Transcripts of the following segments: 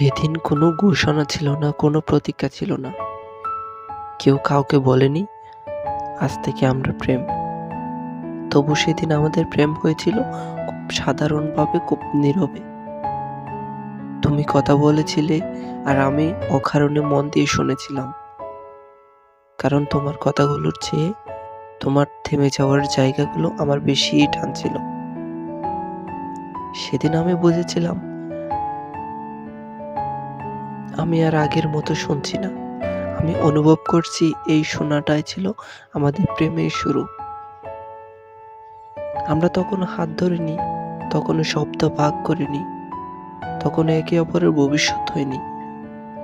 সেদিন কোনো ঘোষণা ছিল না, কোনো প্রতিজ্ঞা ছিল না। কেউ কাউকে বলেনি, আজ থেকে আমরা প্রেম। তবু সেদিন আমাদের প্রেম হয়েছিল খুব সাধারণভাবে, খুব নীরবে। তুমি কথা বলেছিলে আর আমি অকারণে মন দিয়ে শুনেছিলাম। কারণ তোমার কথাগুলোর চেয়ে তোমার থেমে যাওয়ার জায়গাগুলো আমার বেশি টানছিল সেদিন আমি বুঝেছিলাম আমি আর আগের মতো শুনছি না। আমি অনুভব করছি এই শোনাটাই ছিল আমাদের প্রেমের শুরু। আমরা তখন হাত ধরিনি তখনও শব্দ ভাগ করিনি, তখন একে অপরের ভবিষ্যৎ হয়নি।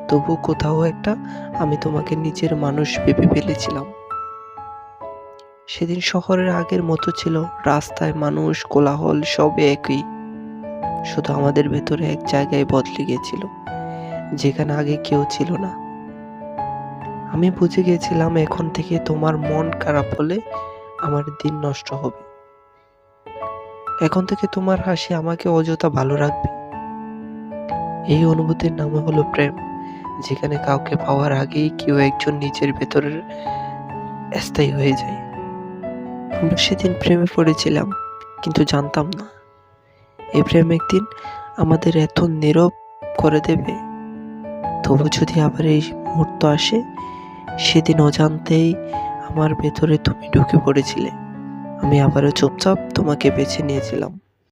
তবু কোথাও একটা আমি তোমাকে নিজের মানুষ ভেবে ফেলেছিলাম। সেদিন শহরের আগের মতো ছিল, রাস্তায় মানুষ, কোলাহল সব একই। শুধু আমাদের ভেতরে এক জায়গায় বদলে গিয়েছিল। যেখানে আগে কেউ ছিল না। আমি বুঝে গিয়েছিলাম এখন থেকে তোমার মন খারাপ হলে আমার দিন নষ্ট হবে। এখন থেকে তোমার হাসি আমাকে অযথা ভালো রাখবে। এই অনুভূতির নাম হলো প্রেম, যেখানে কাউকে পাওয়ার আগেই কেউ একজন নিজের ভেতরের স্থায়ী হয়ে যায়। আমরা সেদিন প্রেমে পড়েছিলাম, কিন্তু জানতাম না। এই প্রেম একদিন আমাদের এত নীরব করে দেবে। তবু যদি আবার এই মুহূর্ত আসে, সেদিন অজান্তেই আমার ভেতরে তুমি ঢুকে পড়েছিলে। আমি আবারও চুপচাপ তোমাকে বেছে নিয়েছিলাম।